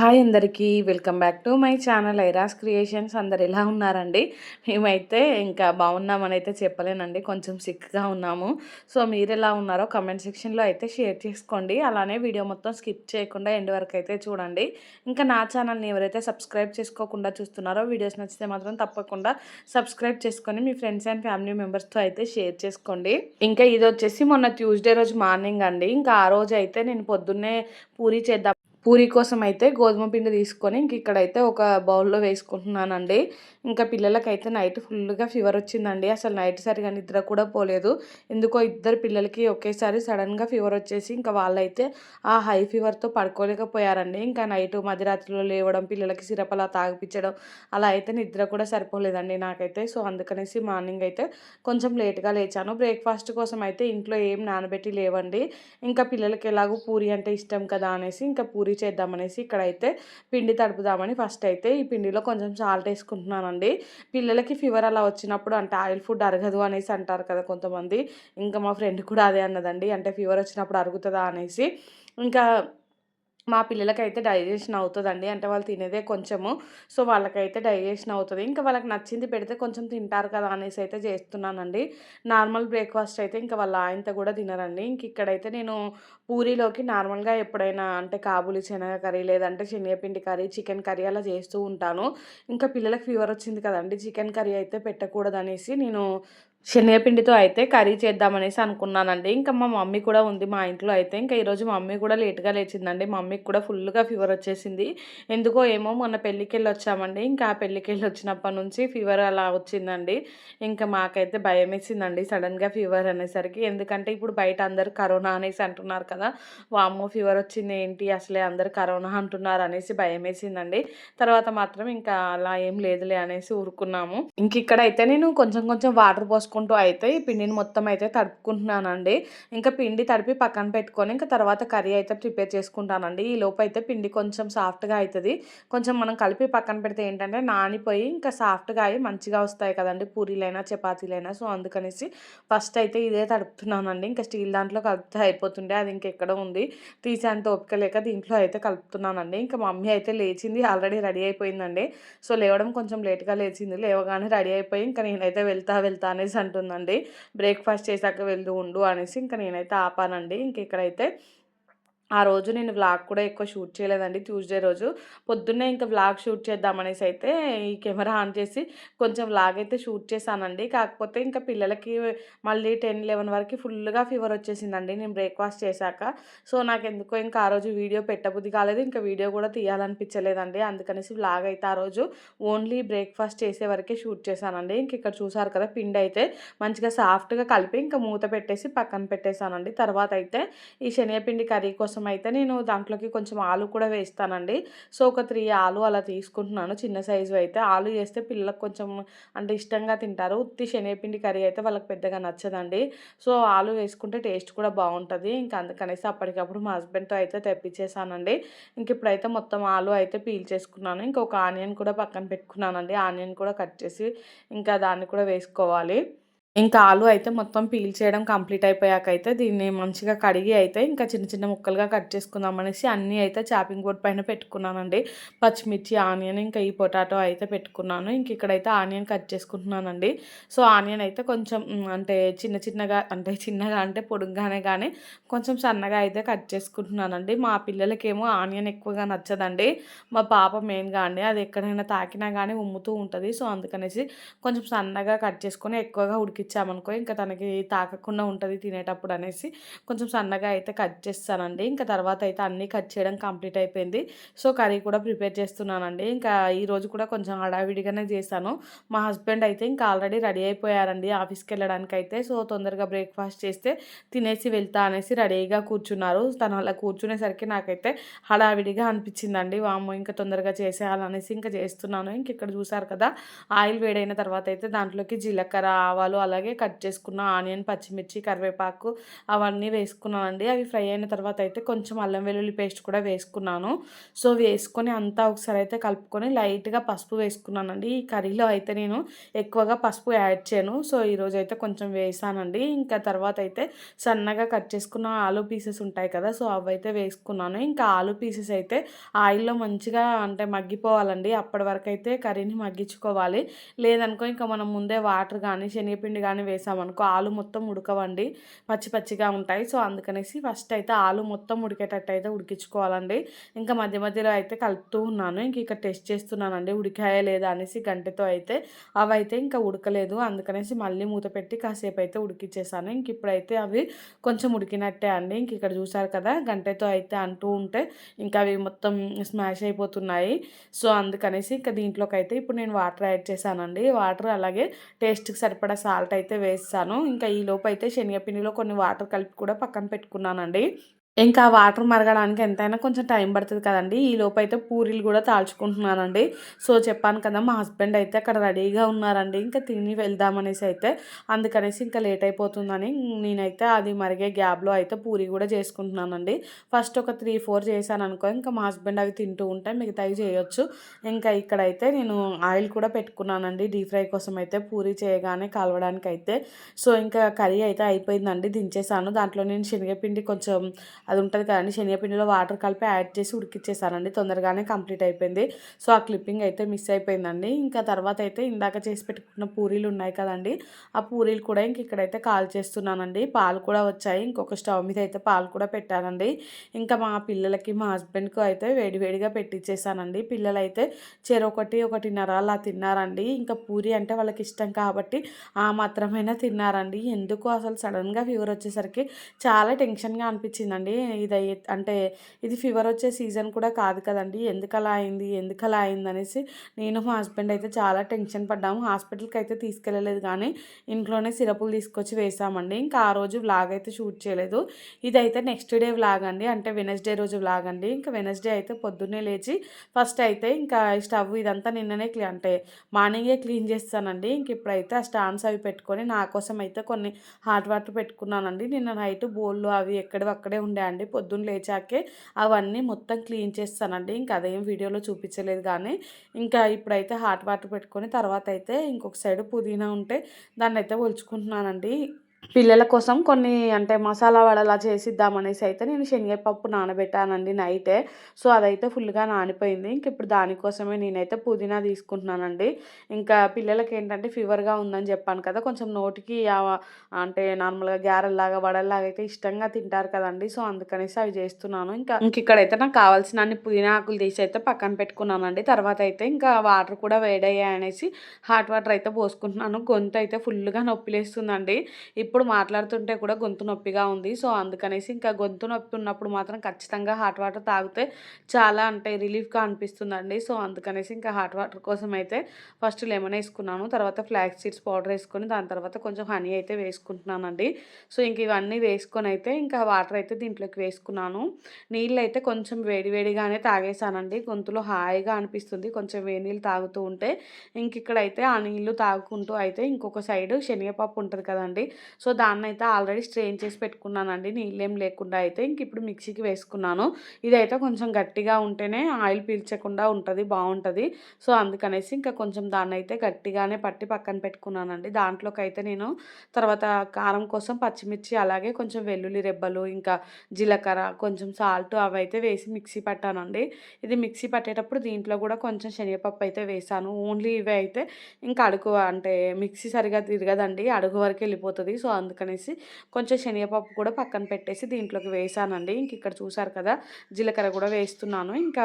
Hi అందరికీ welcome back to my channel ఐరాస్ creations. అందరు ఎలా ఉన్నారండి? మేమైతే ఇంకా బాగున్నామని అయితే చెప్పలేనండి. కొంచెం సిక్గా ఉన్నాము. సో మీరు ఎలా ఉన్నారో కమెంట్ సెక్షన్లో అయితే షేర్ చేసుకోండి. అలానే వీడియో మొత్తం స్కిప్ చేయకుండా ఎండ్ వరకు అయితే చూడండి. ఇంకా నా ఛానల్ని ఎవరైతే సబ్స్క్రైబ్ చేసుకోకుండా చూస్తున్నారో వీడియోస్ నచ్చితే మాత్రం తప్పకుండా సబ్స్క్రైబ్ చేసుకొని మీ ఫ్రెండ్స్ అండ్ ఫ్యామిలీ మెంబర్స్తో అయితే షేర్ చేసుకోండి. ఇంకా ఇది వచ్చేసి మొన్న ట్యూస్డే రోజు మార్నింగ్ అండి. ఇంకా ఆ రోజు అయితే నేను పొద్దున్నే పూరి చేద్దాం పూరి కోసం అయితే గోధుమ పిండి తీసుకొని ఇంక ఇక్కడైతే ఒక బౌల్లో వేసుకుంటున్నానండి. ఇంకా పిల్లలకైతే నైట్ ఫుల్గా ఫీవర్ వచ్చిందండి. అసలు నైట్ సరిగా నిద్ర కూడా పోలేదు. ఎందుకో ఇద్దరు పిల్లలకి ఒకేసారి సడన్గా ఫీవర్ వచ్చేసి ఇంకా వాళ్ళైతే ఆ హై ఫీవర్తో పడుకోలేకపోయారండి. ఇంకా నైట్ మధ్యరాత్రిలో లేవడం పిల్లలకి సిరప్ అలా తాగిపించడం అలా అయితే నిద్ర కూడా సరిపోలేదండి నాకైతే. సో అందుకనేసి మార్నింగ్ అయితే కొంచెం లేట్గా లేచాను. బ్రేక్ఫాస్ట్ కోసం అయితే ఇంట్లో ఏం నానబెట్టి లేవండి. ఇంకా పిల్లలకి ఎలాగో పూరి అంటే ఇష్టం కదా అనేసి ఇంకా పూరి పూరి చేద్దామనేసి ఇక్కడైతే పిండి తడుపుదామని ఫస్ట్ అయితే ఈ పిండిలో కొంచెం సాల్ట్ వేసుకుంటున్నానండి. పిల్లలకి ఫీవర్ అలా వచ్చినప్పుడు అంటే ఆయిల్ ఫుడ్ అరగదు అనేసి అంటారు కదా కొంతమంది. ఇంకా మా ఫ్రెండ్ కూడా అదే అన్నదండి. అంటే ఫీవర్ వచ్చినప్పుడు అరుగుతుందా అనేసి. ఇంకా మా పిల్లలకైతే డైజెషన్ అవుతుందండి. అంటే వాళ్ళు తినేదే కొంచెము. సో వాళ్ళకైతే డైజెషన్ అవుతుంది. ఇంకా వాళ్ళకి నచ్చింది పెడితే కొంచెం తింటారు కదా అనేసి అయితే చేస్తున్నానండి. నార్మల్ బ్రేక్ఫాస్ట్ అయితే ఇంకా వాళ్ళ ఆయనతో కూడా తినరండి. ఇంక ఇక్కడైతే నేను పూరీలోకి నార్మల్గా ఎప్పుడైనా అంటే కాబూలి శనగ కర్రీ లేదంటే శనగపిండి కర్రీ చికెన్ కర్రీ అలా చేస్తూ ఉంటాను. ఇంకా పిల్లలకు ఫీవర్ వచ్చింది కదండి. చికెన్ కర్రీ అయితే పెట్టకూడదనేసి నేను శనగపిండితో అయితే కర్రీ చేద్దామనేసి అనుకున్నానండి. ఇంకా మా మమ్మీ కూడా ఉంది మా ఇంట్లో అయితే. ఇంకా ఈరోజు మా మమ్మీ కూడా లేట్గా లేచిందండి. మా మమ్మీకి కూడా ఫుల్గా ఫీవర్ వచ్చేసింది. ఎందుకో ఏమో మొన్న పెళ్ళికి వెళ్ళి వచ్చామండి ఇంకా ఆ పెళ్ళికి వెళ్ళి వచ్చినప్పటి నుంచి ఫీవర్ అలా వచ్చిందండి. ఇంకా మాకైతే భయం వేసిందండి సడన్గా ఫీవర్ అనేసరికి. ఎందుకంటే ఇప్పుడు బయట అందరు కరోనా అనేసి అంటున్నారు కదా. వామ్మో ఫీవర్ వచ్చింది ఏంటి? అసలే అందరు కరోనా అంటున్నారు అనేసి భయం వేసిందండి తర్వాత మాత్రం ఇంకా అలా ఏం లేదులే అనేసి ఊరుకున్నాము. ఇంక ఇక్కడ అయితే నేను కొంచెం కొంచెం వాటర్ పోస్ట్ పోసుకుంటూ అయితే ఈ పిండిని మొత్తం అయితే తడుపుకుంటున్నానండి. ఇంకా పిండి తడిపి పక్కన పెట్టుకొని ఇంకా తర్వాత కర్రీ అయితే ప్రిపేర్ చేసుకుంటానండి. ఈ లోపు అయితే పిండి కొంచెం సాఫ్ట్గా అవుతుంది కొంచెం మనం కలిపి పక్కన పెడితే ఏంటంటే నానిపోయి ఇంకా సాఫ్ట్గా అయ్యి మంచిగా వస్తాయి కదండి. పూరీలైనా చపాతీలైనా. సో అందుకనేసి ఫస్ట్ అయితే ఇదే తడుపుతున్నానండి. ఇంకా స్టీల్ దాంట్లో కలిపితే అయిపోతుండే. అది ఇంకెక్కడ ఉంది. తీసేంత ఓపిక లేక దీంట్లో అయితే కలుపుతున్నానండి. ఇంకా మమ్మీ అయితే లేచింది. ఆల్రెడీ రెడీ అయిపోయిందండి. సో లేవడం కొంచెం లేట్గా లేచింది. లేవగానే రెడీ అయిపోయి ఇంకా నేనైతే వెళ్తా వెళ్తా అనేసి అంటుందండి. బ్రేక్ఫాస్ట్ చేశాక వెళ్తూ ఉండు అనేసి ఇంకా నేనైతే ఆపానండి. ఇంక ఇక్కడైతే ఆ రోజు నేను వ్లాగ్ కూడా ఎక్కువ షూట్ చేయలేదండి. ట్యూస్డే రోజు. పొద్దున్నే ఇంకా వ్లాగ్ షూట్ చేద్దామనేసి అయితే ఈ కెమెరా ఆన్ చేసి కొంచెం వ్లాగ్ అయితే షూట్ చేశానండి. కాకపోతే ఇంకా పిల్లలకి మళ్ళీ టెన్ లెవెన్ వరకు ఫుల్గా ఫీవర్ వచ్చేసిందండి. నేను బ్రేక్ఫాస్ట్ చేశాక. సో నాకు ఎందుకో ఇంకా ఆ రోజు వీడియో పెట్టబుద్ధి కాలేదు. ఇంకా వీడియో కూడా తీయాలనిపించలేదండి. అందుకనేసి వ్లాగ్ అయితే ఆ రోజు ఓన్లీ బ్రేక్ఫాస్ట్ చేసే వరకే షూట్ చేశానండి. ఇంక ఇక్కడ చూసారు కదా పిండి అయితే మంచిగా సాఫ్ట్గా కలిపి ఇంకా మూత పెట్టేసి పక్కన పెట్టేశానండి. తర్వాత అయితే ఈ శనగపిండి కర్రీ కోసం కోసం అయితే నేను దాంట్లోకి కొంచెం ఆలు కూడా వేస్తానండి. సో ఒక త్రీ ఆలు అలా తీసుకుంటున్నాను. చిన్న సైజు అయితే ఆలు వేస్తే పిల్లలకు కొంచెం అంటే ఇష్టంగా తింటారు. ఉత్తి శనగపిండి కర్రీ అయితే వాళ్ళకి పెద్దగా నచ్చదండి. సో ఆలు వేసుకుంటే టేస్ట్ కూడా బాగుంటుంది. ఇంకా అందుకనేసి అప్పటికప్పుడు మా హస్బెండ్తో అయితే తెప్పించేసానండి ఇంక ఇప్పుడైతే మొత్తం ఆలు అయితే పీల్ చేసుకున్నాను. ఇంకొక ఆనియన్ కూడా పక్కన పెట్టుకున్నానండి. ఆనియన్ కూడా కట్ చేసి ఇంకా దాన్ని కూడా వేసుకోవాలి. ఇంకా ఆలు అయితే మొత్తం పీల్ చేయడం కంప్లీట్ అయిపోయాక అయితే దీన్ని మంచిగా కడిగి అయితే ఇంకా చిన్న చిన్న ముక్కలుగా కట్ చేసుకుందాం అనేసి అన్నీ అయితే చాపింగ్ బోర్డ్ పైన పెట్టుకున్నానండి. పచ్చిమిర్చి ఆనియన్ ఇంకా ఈ పొటాటో అయితే పెట్టుకున్నాను. ఇంక ఇక్కడైతే ఆనియన్ కట్ చేసుకుంటున్నానండి. సో ఆనియన్ అయితే కొంచెం అంటే చిన్న చిన్నగా అంటే చిన్నగా అంటే పొడుగ్గానే కానీ కొంచెం సన్నగా అయితే కట్ చేసుకుంటున్నానండి. మా పిల్లలకేమో ఆనియన్ ఎక్కువగా నచ్చదండి. మా పాప మెయిన్గా అండి. అది ఎక్కడైనా తాకినా కానీ ఉమ్ముతూ ఉంటుంది. సో అందుకనేసి కొంచెం సన్నగా కట్ చేసుకొని ఎక్కువగా ఉడికి ఇచ్చామనుకో ఇంకా తనకి తాకకుండా ఉంటుంది తినేటప్పుడు అనేసి కొంచెం సన్నగా అయితే కట్ చేస్తానండి. ఇంకా తర్వాత అయితే అన్నీ కట్ చేయడం కంప్లీట్ అయిపోయింది. సో కర్రీ కూడా ప్రిపేర్ చేస్తున్నానండి. ఇంకా ఈరోజు కూడా కొంచెం హడావిడిగానే చేశాను. మా హస్బెండ్ అయితే ఇంకా ఆల్రెడీ రెడీ అయిపోయారండి ఆఫీస్కి వెళ్ళడానికి అయితే సో తొందరగా బ్రేక్ఫాస్ట్ చేస్తే తినేసి వెళ్తా అనేసి రెడీగా కూర్చున్నారు. తను అలా కూర్చునేసరికి నాకైతే హడావిడిగా అనిపించిందండి. వాము ఇంకా తొందరగా చేసేయాలనేసి ఇంకా చేస్తున్నాను. ఇంక ఇక్కడ చూసారు కదా ఆయిల్ వేడైన తర్వాత అయితే దాంట్లోకి జీలకర్ర ఆవాలు అలాగే కట్ చేసుకున్న ఆనియన్ పచ్చిమిర్చి కరివేపాకు అవన్నీ వేసుకున్నానండి. అవి ఫ్రై అయిన తర్వాత అయితే కొంచెం అల్లం వెల్లుల్లి పేస్ట్ కూడా వేసుకున్నాను. సో వేసుకొని అంతా ఒకసారి అయితే కలుపుకొని లైట్గా పసుపు వేసుకున్నానండి. ఈ కర్రీలో అయితే నేను ఎక్కువగా పసుపు యాడ్ చేయను. సో ఈరోజు అయితే కొంచెం వేసానండి. ఇంకా తర్వాత అయితే సన్నగా కట్ చేసుకున్న ఆలు పీసెస్ ఉంటాయి కదా సో అవి అయితే వేసుకున్నాను. ఇంకా ఆలు పీసెస్ అయితే ఆయిల్లో మంచిగా అంటే మగ్గిపోవాలండి. అప్పటి వరకు అయితే కర్రీని మగ్గించుకోవాలి. లేదనుకో ఇంకా మనం ముందే వాటర్ కానీ శనగపిండి కానీ వేసామనుకో ఆలు మొత్తం ఉడకవండి పచ్చి పచ్చిగా ఉంటాయి. సో అందుకనేసి ఫస్ట్ అయితే ఆలు మొత్తం ఉడికేటట్టు అయితే ఉడికించుకోవాలండి. ఇంకా మధ్య మధ్యలో అయితే కలుపుతూ ఉన్నాను. ఇంక ఇక్కడ టెస్ట్ చేస్తున్నానండి ఉడికాయా లేదా అనేసి గంటతో అయితే. అవి అయితే ఇంకా ఉడకలేదు. అందుకనేసి మళ్ళీ మూత పెట్టి కాసేపు అయితే ఉడికిచ్చేసాను. ఇంక ఇప్పుడైతే అవి కొంచెం ఉడికినట్టే అండి. ఇంక ఇక్కడ చూసారు కదా గంటతో అయితే అంటూ ఉంటే ఇంకా అవి మొత్తం స్మాష్ అయిపోతున్నాయి. సో అందుకనేసి ఇంకా దీంట్లోకి అయితే ఇప్పుడు నేను వాటర్ యాడ్ చేశానండి. వాటర్ అలాగే టేస్ట్కి సరిపడా సాల్ట్ అయితే వేస్తాను. ఇంకా ఈ లోపు అయితే శనగపిండిలో కొన్ని వాటర్ కలిపి కూడా పక్కన పెట్టుకున్నానండి. ఇంకా వాటర్ మరగడానికి ఎంతైనా కొంచెం టైం పడుతుంది కదండి. ఈ లోపైతే అయితే పూరీలు కూడా తాల్చుకుంటున్నానండి. సో చెప్పాను కదా మా హస్బెండ్ అయితే అక్కడ రెడీగా ఉన్నారండి. ఇంకా తిని వెళ్దామనేసి అయితే అందుకనేసి ఇంకా లేట్ అయిపోతుందని నేనైతే అది మరిగే గ్యాప్లో అయితే పూరి కూడా చేసుకుంటున్నానండి. ఫస్ట్ ఒక త్రీ ఫోర్ చేశాను అనుకో ఇంకా మా హస్బెండ్ అవి తింటూ ఉంటే మిగతావి చేయొచ్చు. ఇంకా ఇక్కడైతే నేను ఆయిల్ కూడా పెట్టుకున్నానండి. డీప్ ఫ్రై కోసం అయితే పూరి చేయగానే కలవడానికి అయితే సో ఇంకా కర్రీ అయితే అయిపోయిందండి దించేసాను దాంట్లో నేను శనగపిండి కొంచెం అది ఉంటుంది కదండి. శనగపిండిలో వాటర్ కలిపి యాడ్ చేసి ఉడికిచ్చేసానండి. తొందరగానే కంప్లీట్ అయిపోయింది. సో ఆ క్లిప్పింగ్ అయితే మిస్ అయిపోయిందండి. ఇంకా తర్వాత అయితే ఇందాక చేసి పెట్టుకున్న పూరీలు ఉన్నాయి కదండి. ఆ పూరీలు కూడా ఇంక ఇక్కడైతే కాల్ చేస్తున్నానండి. పాలు కూడా వచ్చాయి. ఇంకొక స్టవ్ మీద అయితే పాలు కూడా పెట్టానండి. ఇంకా మా పిల్లలకి మా హస్బెండ్కి అయితే వేడివేడిగా పెట్టించేసానండి పిల్లలైతే చెరొకటి ఒకటిన్నర అలా తిన్నారండి. ఇంకా పూరి అంటే వాళ్ళకి ఇష్టం కాబట్టి ఆ మాత్రమైనా తిన్నారండి. ఎందుకు అసలు సడన్గా ఫీవర్ వచ్చేసరికి చాలా టెన్షన్గా అనిపించిందండి. ఇది అంటే ఇది ఫీవర్ వచ్చే సీజన్ కూడా కాదు కదండి. ఎందుకు అలా అయింది ఎందుకు అలా అయింది అనేసి నేను మా హస్బెండ్ అయితే చాలా టెన్షన్ పడ్డాము. హాస్పిటల్కి అయితే తీసుకెళ్ళలేదు కానీ ఇంట్లోనే సిరపులు తీసుకొచ్చి వేసామండి. ఇంకా ఆ రోజు వ్లాగ్ అయితే షూట్ చేయలేదు. ఇదైతే నెక్స్ట్ డే వ్లాగ్ అండి. అంటే వెనస్డే రోజు వ్లాగ్ అండి. ఇంకా వెనస్డే అయితే పొద్దున్నే లేచి ఫస్ట్ అయితే ఇంకా స్టవ్ ఇదంతా నిన్ననే క్లీ అంటే మార్నింగే క్లీన్ చేస్తానండి. ఇంక ఇప్పుడైతే ఆ స్టాండ్స్ అవి పెట్టుకొని నా కోసం అయితే కొన్ని హాట్ వాటర్ పెట్టుకున్నానండి. నిన్న నైట్ బోళ్ళు అవి ఎక్కడివి అక్కడే ఉండే అండి. పొద్దున్న లేచాకే అవన్నీ మొత్తం క్లీన్ చేస్తానండి. ఇంకా అదేం వీడియోలో చూపించలేదు కానీ ఇంకా ఇప్పుడైతే హాట్ వాటర్ పెట్టుకొని తర్వాత అయితే ఇంకొక సైడ్ పుదీనా ఉంటే దాన్ని అయితే ఒలుచుకుంటున్నానండి. పిల్లల కోసం కొన్ని అంటే మసాలా వడలా చేసిద్దామనేసి అయితే నేను శనగపప్పు నానబెట్టానండి నైటే. సో అదైతే ఫుల్గా నానిపోయింది. ఇంక ఇప్పుడు దానికోసమే నేనైతే పుదీనా తీసుకుంటున్నానండి. ఇంకా పిల్లలకి ఏంటంటే ఫీవర్గా ఉందని చెప్పాను కదా కొంచెం నోటికి అంటే నార్మల్గా గ్యారెల్లాగా వడల్లాగా అయితే ఇష్టంగా తింటారు కదండి. సో అందుకనేసి అవి చేస్తున్నాను. ఇంకా ఇంక ఇక్కడైతే నాకు కావాల్సిన అన్ని పుదీనా ఆకులు తీసి అయితే పక్కన పెట్టుకున్నానండి. తర్వాత అయితే ఇంకా వాటర్ కూడా వేడయ్యాయి అనేసి హాట్ వాటర్ అయితే పోసుకుంటున్నాను. గొంతు అయితే ఫుల్గా నొప్పిలేస్తుందండి. ఇప్పుడు మాట్లాడుతుంటే కూడా గొంతు నొప్పిగా ఉంది. సో అందుకనేసి ఇంకా గొంతు నొప్పి ఉన్నప్పుడు మాత్రం ఖచ్చితంగా హాట్ వాటర్ తాగితే చాలా అంటే రిలీఫ్గా అనిపిస్తుందండి. సో అందుకనేసి ఇంకా హాట్ వాటర్ కోసం అయితే ఫస్ట్ లెమన్ వేసుకున్నాను. తర్వాత ఫ్లాక్స్ సీడ్స్ పౌడర్ వేసుకొని దాని తర్వాత కొంచెం హనీ అయితే వేసుకుంటున్నానండి. సో ఇంక ఇవన్నీ వేసుకొని అయితే ఇంకా వాటర్ అయితే దీంట్లోకి వేసుకున్నాను. నీళ్ళు అయితే కొంచెం వేడివేడిగానే తాగేసానండి. గొంతులో హాయిగా అనిపిస్తుంది. కొంచెం వేడి నీళ్ళు తాగుతూ ఉంటే ఇంక ఇక్కడైతే ఆ నీళ్ళు తాగుకుంటూ అయితే ఇంకొక సైడ్ శనగపప్పు ఉంటుంది కదండి. సో దాన్ని అయితే ఆల్రెడీ స్ట్రెయిన్ చేసి పెట్టుకున్నానండి. నీళ్ళేం లేకుండా అయితే ఇంక ఇప్పుడు మిక్సీకి వేసుకున్నాను. ఇదైతే కొంచెం గట్టిగా ఉంటేనే ఆయిల్ పీల్చకుండా ఉంటుంది బాగుంటుంది. సో అందుకనేసి ఇంకా కొంచెం దాన్ని అయితే గట్టిగానే పట్టి పక్కన పెట్టుకున్నానండి. దాంట్లోకి అయితే నేను తర్వాత కారం కోసం పచ్చిమిర్చి అలాగే కొంచెం వెల్లుల్లి రెబ్బలు ఇంకా జీలకర్ర కొంచెం సాల్ట్ అవి అయితే వేసి మిక్సీ పట్టానండి. ఇది మిక్సీ పట్టేటప్పుడు దీంట్లో కూడా కొంచెం శనగపప్పు అయితే వేసాను. ఓన్లీ ఇవి అయితే ఇంకా అడుగు అంటే మిక్సీ సరిగా తిరగదండి. అడుగు వరకు వెళ్ళిపోతుంది. సో అందుకనేసి కొంచెం శనగపప్పు కూడా పక్కన పెట్టేసి దీంట్లోకి వేసానండి. ఇంక ఇక్కడ చూసారు కదా జీలకర్ర కూడా వేస్తున్నాను. ఇంకా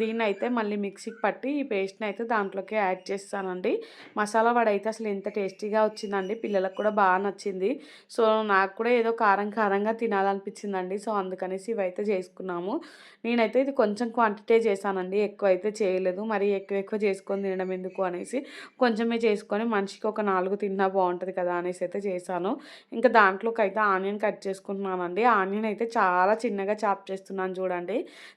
దీన్ని అయితే మళ్ళీ మిక్సీకి పట్టి ఈ పేస్ట్ని అయితే దాంట్లోకి యాడ్ చేస్తానండి. మసాలా వడ అయితే అసలు ఎంత టేస్టీగా వచ్చిందండి. పిల్లలకు కూడా బాగా నచ్చింది. సో నాకు కూడా ఏదో కారం కారంగా తినాలనిపించిందండి. సో అందుకనేసి ఇవైతే చేసుకున్నాము. నేనైతే ఇది కొంచెం క్వాంటిటీ చేశానండి. ఎక్కువ అయితే చేయలేదు. మరి ఎక్కువ ఎక్కువ చేసుకొని తినడం ఎందుకు అనేసి కొంచెమే చేసుకొని మనిషికి ఒక నాలుగు తిన్నా బాగుంటుంది కదా అనేసి అయితే చేశాను. ఇంకా దాంట్లోకి అయితే ఆనియన్ కట్ చేసుకుంటున్నానండి. ఆనియన్ అయితే చాలా చిన్నగా చాప్ చేస్తున్నాను చూడండి.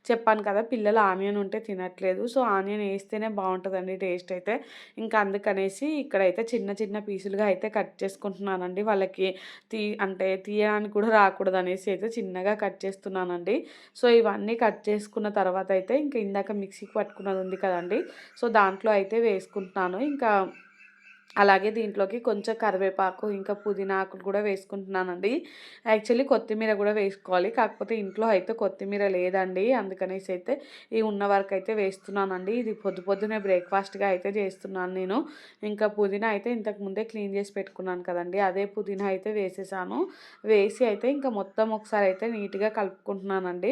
చెప్పాను కదా పిల్లలు ఆనియన్ ఉంటే తినట్లేదు. సో ఆనియన్ వేస్తేనే బాగుంటుందండి టేస్ట్ అయితే. ఇంకా అందుకనేసి ఇక్కడైతే చిన్న చిన్న పీసులుగా అయితే కట్ చేసుకుంటున్నానండి. వాళ్ళకి తీ అంటే తీయడానికి కూడా రాకూడదు అనేసి అయితే చిన్నగా కట్ చేస్తున్నానండి. సో ఇవన్నీ కట్ చేసుకున్న తర్వాత అయితే ఇంకా ఇందాక మిక్సీకి పట్టుకున్నది ఉంది కదండి. సో దాంట్లో అయితే వేసుకుంటున్నాను. ఇంకా అలాగే దీంట్లోకి కొంచెం కరివేపాకు ఇంకా పుదీనా ఆకులు కూడా వేసుకుంటున్నానండి. యాక్చువల్లీ కొత్తిమీర కూడా వేసుకోవాలి. కాకపోతే ఇంట్లో అయితే కొత్తిమీర లేదండి. అందుకనేసి అయితే ఈ ఉన్న వరకు అయితే వేస్తున్నానండి. ఇది పొద్దు పొద్దునే బ్రేక్ఫాస్ట్గా అయితే చేస్తున్నాను నేను. ఇంకా పుదీనా అయితే ఇంతకు ముందే క్లీన్ చేసి పెట్టుకున్నాను కదండి. అదే పుదీనా అయితే వేసేసాను. వేసి అయితే ఇంకా మొత్తం ఒకసారి అయితే నీట్గా కలుపుకుంటున్నానండి.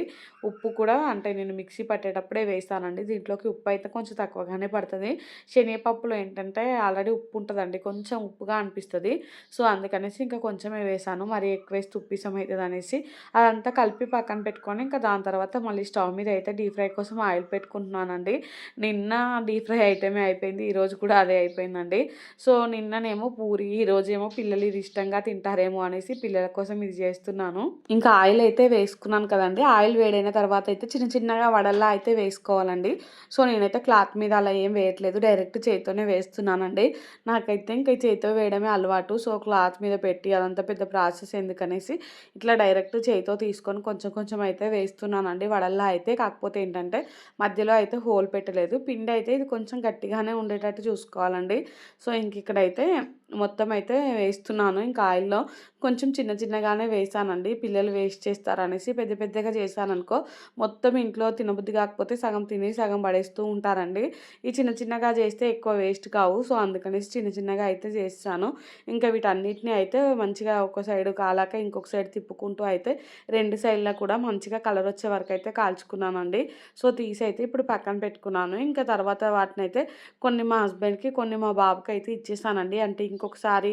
ఉప్పు కూడా అంటే నేను మిక్సీ పట్టేటప్పుడే వేస్తానండి దీంట్లోకి ఉప్పు అయితే కొంచెం తక్కువగానే పడుతుంది. శనగపప్పులో ఏంటంటే ఆల్రెడీ ఉప్పు ఉంటుంది ఉంటుందండి. కొంచెం ఉప్పుగా అనిపిస్తుంది. సో అందుకనేసి ఇంకా కొంచెమే వేసాను. మరి ఎక్కువ వేసి ఉప్పిసం అవుతుంది అనేసి అదంతా కలిపి పక్కన పెట్టుకొని ఇంకా దాని తర్వాత మళ్ళీ స్టవ్ మీద అయితే డీప్ ఫ్రై కోసం ఆయిల్ పెట్టుకుంటున్నానండి. నిన్న డీప్ ఫ్రై ఐటమే అయిపోయింది. ఈరోజు కూడా అదే అయిపోయిందండి. సో నిన్ననేమో పూరి ఈరోజేమో పిల్లలు ఇది ఇష్టంగా తింటారేమో అనేసి పిల్లల కోసం ఇది చేస్తున్నాను. ఇంకా ఆయిల్ అయితే వేసుకున్నాను కదండి. ఆయిల్ వేడైన తర్వాత అయితే చిన్న చిన్నగా వడల్లా అయితే వేసుకోవాలండి. సో నేనైతే క్లాత్ మీద అలా ఏం వేయట్లేదు. డైరెక్ట్ చేతితోనే వేస్తున్నానండి. నాకైతే ఇంకా చేతితో వేయడమే అలవాటు. సో క్లాత్ మీద పెట్టి అదంతా పెద్ద ప్రాసెస్ ఎందుకనేసి ఇట్లా డైరెక్ట్ చేతితో తీసుకొని కొంచెం కొంచెం అయితే వేస్తున్నానండి. వడల్లా అయితే కాకపోతే ఏంటంటే మధ్యలో అయితే హోల్ పెట్టలేదు. పిండి అయితే ఇది కొంచెం గట్టిగానే ఉండేటట్టు చూసుకోవాలండి. సో ఇంక ఇక్కడైతే మొత్తం అయితే వేస్తున్నాను ఇంకా ఆయిల్లో కొంచెం చిన్న చిన్నగానే వేసానండి పిల్లలు వేస్ట్ చేస్తారనేసి పెద్ద పెద్దగా చేశాననుకో మొత్తం ఇంట్లో తినబుద్ధి కాకపోతే సగం తిని సగం పడేస్తూ ఉంటారండి. ఈ చిన్న చిన్నగా చేస్తే ఎక్కువ వేస్ట్ కావు. సో అందుకనేసి చిన్న చిన్నగా అయితే చేస్తాను. ఇంకా వీటన్నిటిని అయితే మంచిగా ఒక సైడ్ కాలాక ఇంకొక సైడ్ తిప్పుకుంటూ అయితే రెండు సైడ్లో కూడా మంచిగా కలర్ వచ్చే వరకు అయితే కాల్చుకున్నానండి. సో తీసి అయితే ఇప్పుడు పక్కన పెట్టుకున్నాను. ఇంకా తర్వాత వాటిని అయితే కొన్ని మా హస్బెండ్కి కొన్ని మా బాబుకి అయితే ఇచ్చేసానండి. అంటే ఇంకొకసారి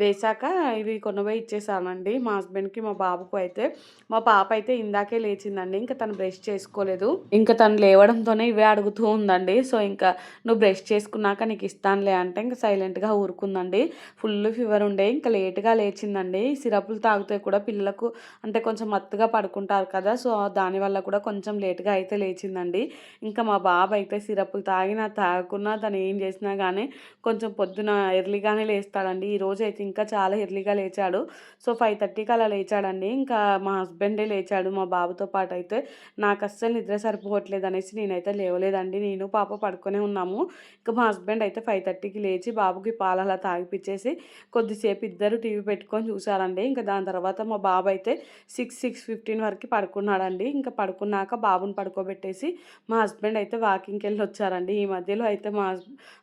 వేశాక ఇవి కొనబోయి ఇచ్చేసానండి మా హస్బెండ్కి మా బాబుకు అయితే. మా పాప అయితే ఇందాకే లేచిందండి. ఇంకా తను బ్రష్ చేసుకోలేదు. ఇంకా తను లేవడంతోనే ఇవే అడుగుతూ ఉందండి. సో ఇంకా నువ్వు బ్రష్ చేసుకున్నాక నీకు ఇస్తానులే అంటే ఇంకా సైలెంట్గా ఊరుకుందండి. ఫుల్ ఫీవర్ ఉండే. ఇంకా లేట్గా లేచిందండి. సిరపులు తాగితే కూడా పిల్లలకు అంటే కొంచెం మత్తుగా పడుకుంటారు కదా. సో దానివల్ల కూడా కొంచెం లేట్గా అయితే లేచిందండి. ఇంకా మా బాబు అయితే సిరపులు తాగినా తాగకున్నా తను ఏం చేసినా కానీ కొంచెం పొద్దున ఎర్లీగానే లేస్తాడండి ఈరోజు అయితే ఇంకా చాలా ఎర్లీగా లేచాడు. సో ఫైవ్ థర్టీకి అలా లేచాడండి. ఇంకా మా హస్బెండే లేచాడు. మా బాబుతో పాటు అయితే నాకు అస్సలు నిద్ర సరిపోవట్లేదు అనేసి నేనైతే లేవలేదండి. నేను పాప పడుకునే ఉన్నాము. ఇంకా మా హస్బెండ్ అయితే ఫైవ్ థర్టీకి లేచి బాబుకి పాలు అలా తాగిపించేసి కొద్దిసేపు ఇద్దరు టీవీ పెట్టుకొని చూసారండి ఇంకా దాని తర్వాత మా బాబు అయితే సిక్స్ సిక్స్ ఫిఫ్టీన్ వరకు పడుకున్నాడండి. ఇంకా పడుకున్నాక బాబుని పడుకోబెట్టేసి మా హస్బెండ్ అయితే వాకింగ్కి వెళ్ళి వచ్చారండి. ఈ మధ్యలో అయితే మా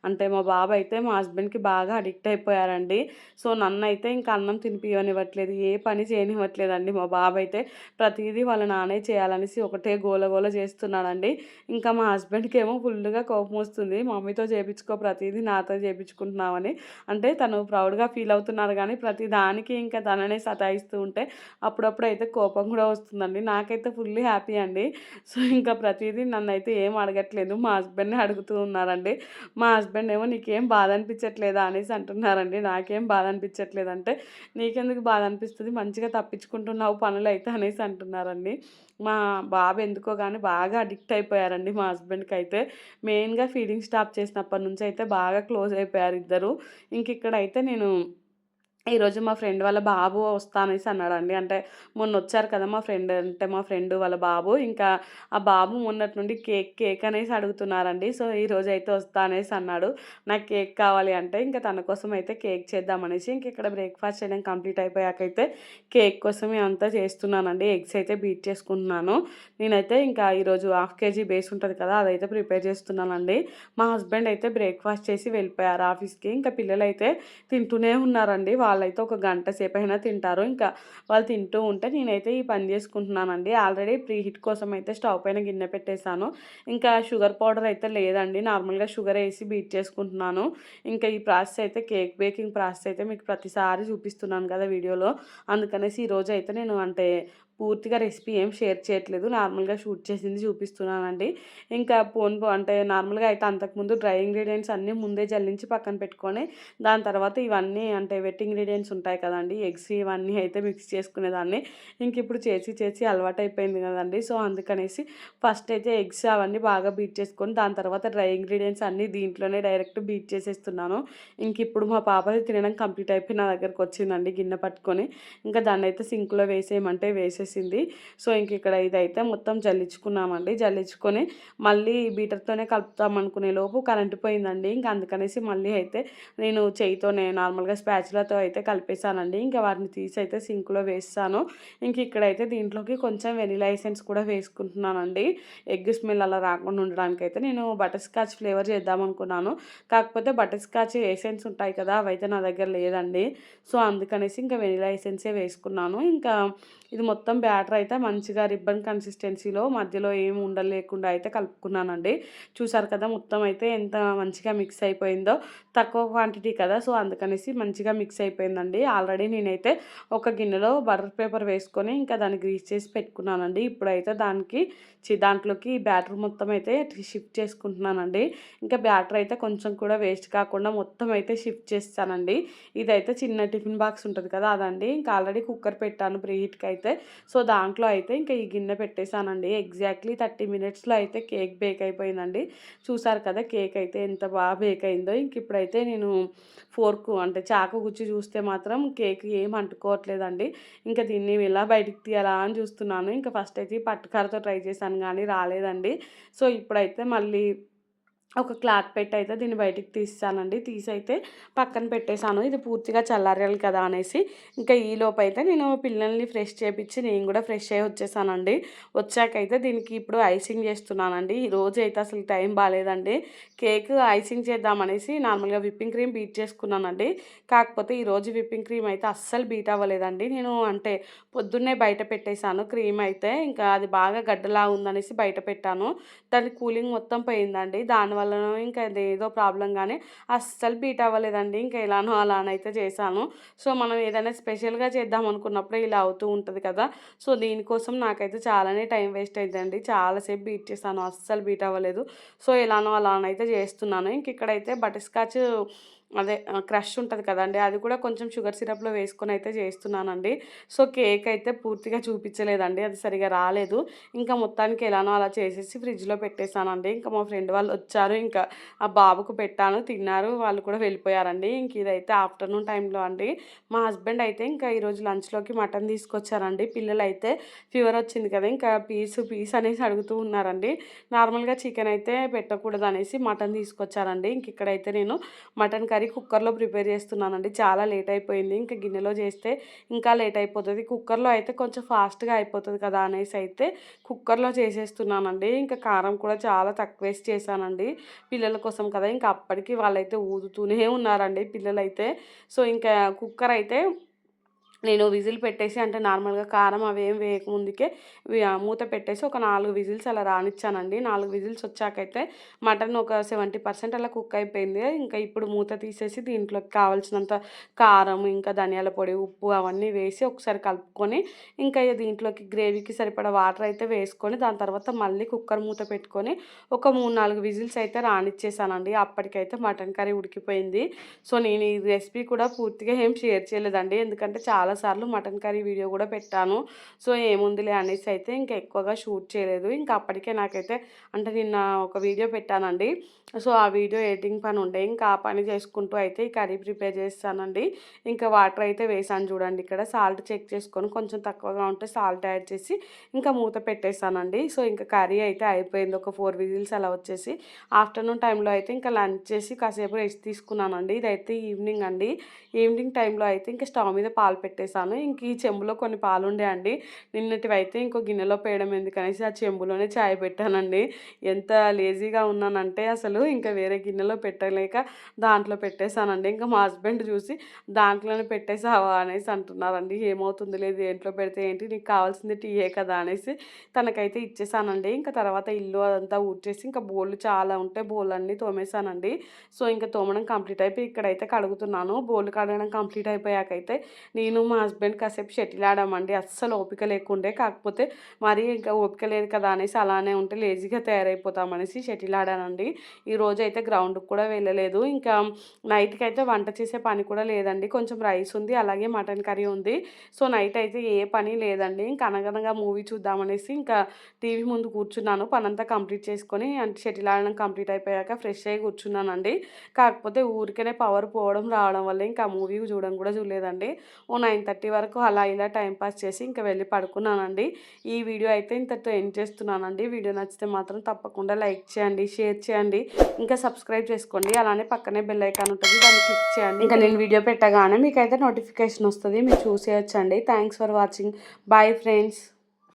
అంటే మా బాబు అయితే మా హస్బెండ్కి బాగా అడిక్ట్ అయిపోయి అయిపోయారండి సో నన్ను అయితే ఇంకా అన్నం తినిపియనివ్వట్లేదు ఏ పని చేయనివ్వట్లేదండి. మా బాబు అయితే ప్రతిదీ వాళ్ళ నానే చేయాలనేసి ఒకటే గోల గోల చేస్తున్నాడండి. ఇంకా మా హస్బెండ్కి ఏమో ఫుల్గా కోపం వస్తుంది. మమ్మీతో చేయించుకో ప్రతిదీ నాతో చేయించుకుంటున్నామని అంటే తను ప్రౌడ్గా ఫీల్ అవుతున్నారు కానీ ప్రతి దానికి ఇంకా తననే సతాయిస్తూ ఉంటే అప్పుడప్పుడు అయితే కోపం కూడా వస్తుందండి. నాకైతే ఫుల్లీ హ్యాపీ అండి. సో ఇంకా ప్రతిదీ నన్ను అయితే ఏం అడగట్లేదు. మా హస్బెండ్ని అడుగుతూ ఉన్నారండి. మా హస్బెండ్ ఏమో నీకేం బాధ అనిపించట్లేదా? అనేసి అంటున్నారు అంటున్నారండి నాకేం బాధ అనిపించట్లేదు అంటే నీకెందుకు బాధ అనిపిస్తుంది మంచిగా తప్పించుకుంటున్నావు పనులు అయితే అనేసి అంటున్నారండి. మా బాబు ఎందుకో కానీ బాగా అడిక్ట్ అయిపోయారండి మా హస్బెండ్కి అయితే మెయిన్గా ఫీడింగ్ స్టాప్ చేసినప్పటి నుంచి అయితే బాగా క్లోజ్ అయిపోయారు ఇద్దరు. ఇంక ఇక్కడైతే నేను ఈరోజు మా ఫ్రెండ్ వాళ్ళ బాబు వస్తానేసి అన్నాడండి. అంటే మొన్న వచ్చారు కదా మా ఫ్రెండ్ అంటే మా ఫ్రెండ్ వాళ్ళ బాబు. ఇంకా ఆ బాబు మొన్నటి నుండి కేక్ కేక్ అనేసి అడుగుతున్నారండి. సో ఈరోజు అయితే వస్తా అనేసి అన్నాడు. నాకు కేక్ కావాలి అంటే ఇంకా తన కోసం అయితే కేక్ చేద్దామనేసి ఇంక ఇక్కడ బ్రేక్ఫాస్ట్ చేయడం కంప్లీట్ అయిపోయాకైతే కేక్ కోసం అంతా చేస్తున్నానండి. ఎగ్స్ అయితే బీట్ చేసుకుంటున్నాను. నేనైతే ఇంకా ఈరోజు హాఫ్ కేజీ బేస్ ఉంటుంది కదా అదైతే ప్రిపేర్ చేస్తున్నానండి. మా హస్బెండ్ అయితే బ్రేక్ఫాస్ట్ చేసి వెళ్ళిపోయారు ఆఫీస్కి. ఇంకా పిల్లలు అయితే తింటూనే ఉన్నారండి. వాళ్ళు వాళ్ళైతే ఒక గంట సేపు అయినా తింటారు. ఇంకా వాళ్ళు తింటూ ఉంటే నేనైతే ఈ పని చేసుకుంటున్నానండి. ఆల్రెడీ ప్రీ హీట్ కోసం అయితే స్టవ్ పైన గిన్నె పెట్టేశాను. ఇంకా షుగర్ పౌడర్ అయితే లేదండి. నార్మల్గా షుగర్ వేసి బీట్ చేసుకుంటున్నాను. ఇంకా ఈ ప్రాసెస్ అయితే కేక్ బేకింగ్ ప్రాసెస్ అయితే మీకు ప్రతిసారి చూపిస్తున్నాను కదా వీడియోలో. అందుకనేసి ఈరోజు అయితే నేను అంటే పూర్తిగా రెసిపీ ఏం షేర్ చేయట్లేదు. నార్మల్గా షూట్ చేసింది చూపిస్తున్నానండి. ఇంకా పోన్ అంటే నార్మల్గా అయితే అంతకుముందు డ్రై ఇంగ్రీడియంట్స్ అన్నీ ముందే జల్లించి పక్కన పెట్టుకొని దాని తర్వాత ఇవన్నీ అంటే వెట్ ఇంగ్రీడియంట్స్ ఉంటాయి కదండి ఎగ్స్ ఇవన్నీ అయితే మిక్స్ చేసుకునేదాన్ని. ఇంక ఇప్పుడు చేసి చేసి అలవాటు అయిపోయింది కదండి. సో అందుకనేసి ఫస్ట్ అయితే ఎగ్స్ అవన్నీ బాగా బీట్ చేసుకొని దాని తర్వాత డ్రై ఇంగ్రీడియంట్స్ అన్నీ దీంట్లోనే డైరెక్ట్ బీట్ చేసేస్తున్నాను. ఇంక ఇప్పుడు మా పాపది తినడం కంప్లీట్ అయిపోయి నా దగ్గరకు వచ్చిందండి గిన్నె పట్టుకొని. ఇంకా దాన్ని అయితే సింక్లో వేసేయమంటే వచ్చేసింది సో ఇంక ఇక్కడ ఇదైతే మొత్తం జల్లించుకున్నామండి. జల్లించుకొని మళ్ళీ బీటర్తోనే కలుపుతాం అనుకునే లోపు కరెంటు పోయిందండి. ఇంకా అందుకనేసి మళ్ళీ అయితే నేను చేయితోనే నార్మల్గా స్పాచులతో అయితే కలిపేసానండి ఇంకా వాటిని తీసి అయితే సింక్లో వేస్తాను. ఇంక ఇక్కడైతే దీంట్లోకి కొంచెం వెనిలా ఎసెన్స్ కూడా వేసుకుంటున్నానండి. ఎగ్ స్మెల్ అలా రాకుండా ఉండడానికి అయితే నేను బటర్ స్కాచ్ ఫ్లేవర్ చేద్దాం అనుకున్నాను. కాకపోతే బటర్ స్కాచ్ ఎసెన్స్ ఉంటాయి కదా అవైతే నా దగ్గర లేదండి. సో అందుకనేసి ఇంకా వెనిలా ఎసెన్సే వేసుకున్నాను. ఇంకా ఇది మొత్తం బ్యాటర్ అయితే మంచిగా రిబ్బన్ కన్సిస్టెన్సీలో మధ్యలో ఏం ఉండలేకుండా అయితే కలుపుకున్నానండి. చూసారు కదా మొత్తం అయితే ఎంత మంచిగా మిక్స్ అయిపోయిందో. తక్కువ క్వాంటిటీ కదా సో అందుకనేసి మంచిగా మిక్స్ అయిపోయిందండి. ఆల్రెడీ నేనైతే ఒక గిన్నెలో బటర్ పేపర్ వేసుకొని ఇంకా దాన్ని గ్రీస్ చేసి పెట్టుకున్నానండి. ఇప్పుడైతే దానికి దాంట్లోకి బ్యాటర్ మొత్తం అయితే షిఫ్ట్ చేసుకుంటున్నానండి. ఇంకా బ్యాటర్ అయితే కొంచెం కూడా వేస్ట్ కాకుండా మొత్తం అయితే షిఫ్ట్ చేస్తానండి. ఇదైతే చిన్న టిఫిన్ బాక్స్ ఉంటుంది కదా అదండి. ఇంకా ఆల్రెడీ కుక్కర్ పెట్టాను ప్రీహీట్కి అయితే. సో దాంట్లో అయితే ఇంకా ఈ గిన్నె పెట్టేశానండి. ఎగ్జాక్ట్లీ థర్టీ మినిట్స్లో అయితే కేక్ బేక్ అయిపోయిందండి. చూసారు కదా కేక్ అయితే ఎంత బాగా బేక్ అయిందో. ఇంక ఇప్పుడైతే నేను ఫోర్కు అంటే చాకు గుచ్చి చూస్తే మాత్రం కేక్ ఏం అంటుకోవట్లేదండి. ఇంకా దీన్ని ఇలా బయటికి తీయాలా అని చూస్తున్నాను. ఇంకా ఫస్ట్ అయితే పట్టుకారతో ట్రై చేశాను కానీ రాలేదండి. సో ఇప్పుడైతే మళ్ళీ ఒక క్లాత్ పెట్టి అయితే దీన్ని బయటికి తీసానండి తీసి అయితే పక్కన పెట్టేశాను. ఇది పూర్తిగా చల్లారాలి కదా అనేసి. ఇంకా ఈ లోపు అయితే నేను పిల్లల్ని ఫ్రెష్ చేపించి నేను కూడా ఫ్రెష్ అయ్యి వచ్చేసానండి. వచ్చాకైతే దీనికి ఇప్పుడు ఐసింగ్ చేస్తున్నానండి. ఈ రోజు అయితే అసలు టైం బాగాలేదండి కేక్ ఐసింగ్ చేద్దామనేసి నార్మల్గా విప్పింగ్ క్రీమ్ బీట్ చేసుకున్నానండి. కాకపోతే ఈరోజు విప్పింగ్ క్రీమ్ అయితే అస్సలు బీట్ అవ్వలేదండి. నేను అంటే పొద్దున్నే బయట పెట్టేశాను క్రీమ్ అయితే. ఇంకా అది బాగా గడ్డలా ఉందనేసి బయట పెట్టాను. దాని కూలింగ్ మొత్తం పోయిందండి. దాని వల్లనో ఇంకా ఏదో ప్రాబ్లం కానీ అస్సలు బీట్ అవ్వలేదండి. ఇంకా ఎలానో అలానైతే చేశాను. సో మనం ఏదైనా స్పెషల్గా చేద్దాం అనుకున్నప్పుడు ఇలా అవుతూ ఉంటుంది కదా. సో దీనికోసం నాకైతే చాలానే టైం వేస్ట్ అయిందండి చాలాసేపు బీట్ చేశాను అస్సలు బీట్ అవ్వలేదు. సో ఎలానో అలానైతే చేస్తున్నాను. ఇంక ఇక్కడైతే బటర్ స్కాచ్ అదే క్రష్ ఉంటుంది కదండి. అది కూడా కొంచెం షుగర్ సిరప్లో వేసుకొని అయితే చేస్తున్నానండి. సో కేక్ అయితే పూర్తిగా చూపించలేదండి. అది సరిగా రాలేదు. ఇంకా మొత్తానికి ఎలానో అలా చేసేసి ఫ్రిడ్జ్లో పెట్టేశానండి. ఇంకా మా ఫ్రెండ్ వాళ్ళు వచ్చారు. ఇంకా ఆ బాబుకు పెట్టాను తిన్నారు. వాళ్ళు కూడా వెళ్ళిపోయారండి. ఇంక ఇదైతే ఆఫ్టర్నూన్ టైంలో అండి. మా హస్బెండ్ అయితే ఇంకా ఈరోజు లంచ్లోకి మటన్ తీసుకొచ్చారండి. పిల్లలు అయితే ఫీవర్ వచ్చింది కదా ఇంకా పీస్ పీస్ అనేసి అడుగుతూ ఉన్నారండి. నార్మల్గా చికెన్ అయితే పెట్టకూడదు అనేసి మటన్ తీసుకొచ్చారండి. ఇంక ఇక్కడైతే నేను మటన్ కర్రీ కర్రీ కుక్కర్లో ప్రిపేర్ చేస్తున్నానండి. చాలా లేట్ అయిపోయింది. ఇంకా గిన్నెలో చేస్తే ఇంకా లేట్ అయిపోతుంది. కుక్కర్లో అయితే కొంచెం ఫాస్ట్గా అయిపోతుంది కదా అనేసి అయితే కుక్కర్లో చేసేస్తున్నానండి. ఇంకా కారం కూడా చాలా తక్కువ వేసి చేశానండి. పిల్లల కోసం కదా ఇంకా అప్పటికి వాళ్ళైతే ఊదుతూనే ఉన్నారండి పిల్లలైతే. సో ఇంకా కుక్కర్ అయితే నేను విజిల్ పెట్టేసి అంటే నార్మల్గా కారం అవేం వేయకముందుకే మూత పెట్టేసి ఒక నాలుగు విజిల్స్ అలా రానిచ్చానండి. నాలుగు విజిల్స్ వచ్చాకైతే మటన్ ఒక సెవెంటీ పర్సెంట్ అలా కుక్ అయిపోయింది. ఇంకా ఇప్పుడు మూత తీసేసి దీంట్లోకి కావాల్సినంత కారం ఇంకా ధనియాల పొడి ఉప్పు అవన్నీ వేసి ఒకసారి కలుపుకొని ఇంకా దీంట్లోకి గ్రేవీకి సరిపడా వాటర్ అయితే వేసుకొని దాని తర్వాత మళ్ళీ కుక్కర్ మూత పెట్టుకొని ఒక మూడు నాలుగు విజిల్స్ అయితే రానిచ్చేసానండి. అప్పటికైతే మటన్ కర్రీ ఉడికిపోయింది. సో నేను ఈ రెసిపీ కూడా పూర్తిగా ఏం షేర్ చేయలేదండి. ఎందుకంటే చాలా చాలాసార్లు మటన్ కర్రీ వీడియో కూడా పెట్టాను. సో ఏముందిలే అనేసి అయితే ఇంకా ఎక్కువగా షూట్ చేయలేదు. ఇంకా అప్పటికే నాకైతే అంటే నిన్న ఒక వీడియో పెట్టానండి. సో ఆ వీడియో ఎడిటింగ్ పని ఉండే. ఇంకా ఆ పని చేసుకుంటూ అయితే ఈ కర్రీ ప్రిపేర్ చేస్తానండి. ఇంకా వాటర్ అయితే వేసాను చూడండి ఇక్కడ. సాల్ట్ చెక్ చేసుకొని కొంచెం తక్కువగా ఉంటే సాల్ట్ యాడ్ చేసి ఇంకా మూత పెట్టేస్తానండి. సో ఇంకా కర్రీ అయితే అయిపోయింది. ఒక ఫోర్ విజిల్స్ అలా వచ్చేసి ఆఫ్టర్నూన్ టైంలో అయితే ఇంకా లంచ్ చేసి కాసేపు రెస్ట్ తీసుకున్నానండి. ఇదైతే ఈవినింగ్ అండి. ఈవినింగ్ టైంలో అయితే ఇంకా స్టవ్ మీద పాలు పెట్టేశాను. ఇంక ఈ చెంబులో కొన్ని పాలు ఉండే అండి. నిన్నటివి అయితే ఇంకో గిన్నెలో పేయడం ఎందుకనేసి ఆ చెంబులోనే చాయ్ పెట్టానండి. ఎంత లేజీగా ఉన్నానంటే అసలు ఇంకా వేరే గిన్నెలో పెట్టలేక దాంట్లో పెట్టేశానండి. ఇంకా మా హస్బెండ్ చూసి దాంట్లోనే పెట్టేసావా అనేసి అంటున్నారండి. ఏమవుతుంది లేదు ఏంట్లో పెడితే ఏంటి నీకు కావాల్సింది టీయే కదా అనేసి తనకైతే ఇచ్చేసానండి ఇంకా తర్వాత ఇల్లు అదంతా ఊడ్చేసి ఇంకా బోళ్ళు చాలా ఉంటే బోళ్ళు అన్నీ తోమేశానండి. సో ఇంకా తోమడం కంప్లీట్ అయిపోయి ఇక్కడైతే కడుగుతున్నాను. బోళ్ళు కడగడం కంప్లీట్ అయిపోయాకైతే నేను మా హస్బెండ్ కాసేపు షటిల్ ఆడామండి. అస్సలు ఓపిక లేకుండే. కాకపోతే మరీ ఇంకా ఓపిక లేదు కదా అనేసి అలానే ఉంటే లేజీగా తయారైపోతామనేసి షటిల్ ఆడానండి. ఈ రోజు అయితే గ్రౌండ్కి కూడా వెళ్ళలేదు. ఇంకా నైట్కి అయితే వంట చేసే పని కూడా లేదండి. కొంచెం రైస్ ఉంది అలాగే మటన్ కర్రీ ఉంది. సో నైట్ అయితే ఏ పని లేదండి. ఇంకా అనగనగా మూవీ చూద్దామనేసి ఇంకా టీవీ ముందు కూర్చున్నాను. పనంతా కంప్లీట్ చేసుకొని అంటే షటిల్ ఆడడం కంప్లీట్ అయిపోయాక ఫ్రెష్ అయ్యి కూర్చున్నానండి. కాకపోతే ఊరికనే పవర్ పోవడం రావడం వల్ల ఇంకా మూవీ చూడడం కూడా చూడలేదండి. ఓ నైన్ థర్టీ వరకు అలా ఇలా టైం పాస్ చేసి ఇంకా వెళ్ళి పడుకున్నానండి. ఈ వీడియో అయితే ఇంతతో ఎండ్ చేస్తున్నానండి. వీడియో నచ్చితే మాత్రం తప్పకుండా లైక్ చేయండి షేర్ చేయండి. ఇంకా సబ్స్క్రైబ్ చేసుకోండి. అలానే పక్కనే బెల్ ఐకాన్ ఉంటుంది. దాన్ని క్లిక్ చేయండి. ఇంకా నేను వీడియో పెట్టగానే మీకు అయితే నోటిఫికేషన్ వస్తుంది. మీరు చూసేయచ్చండి. Thanks for watching bye friends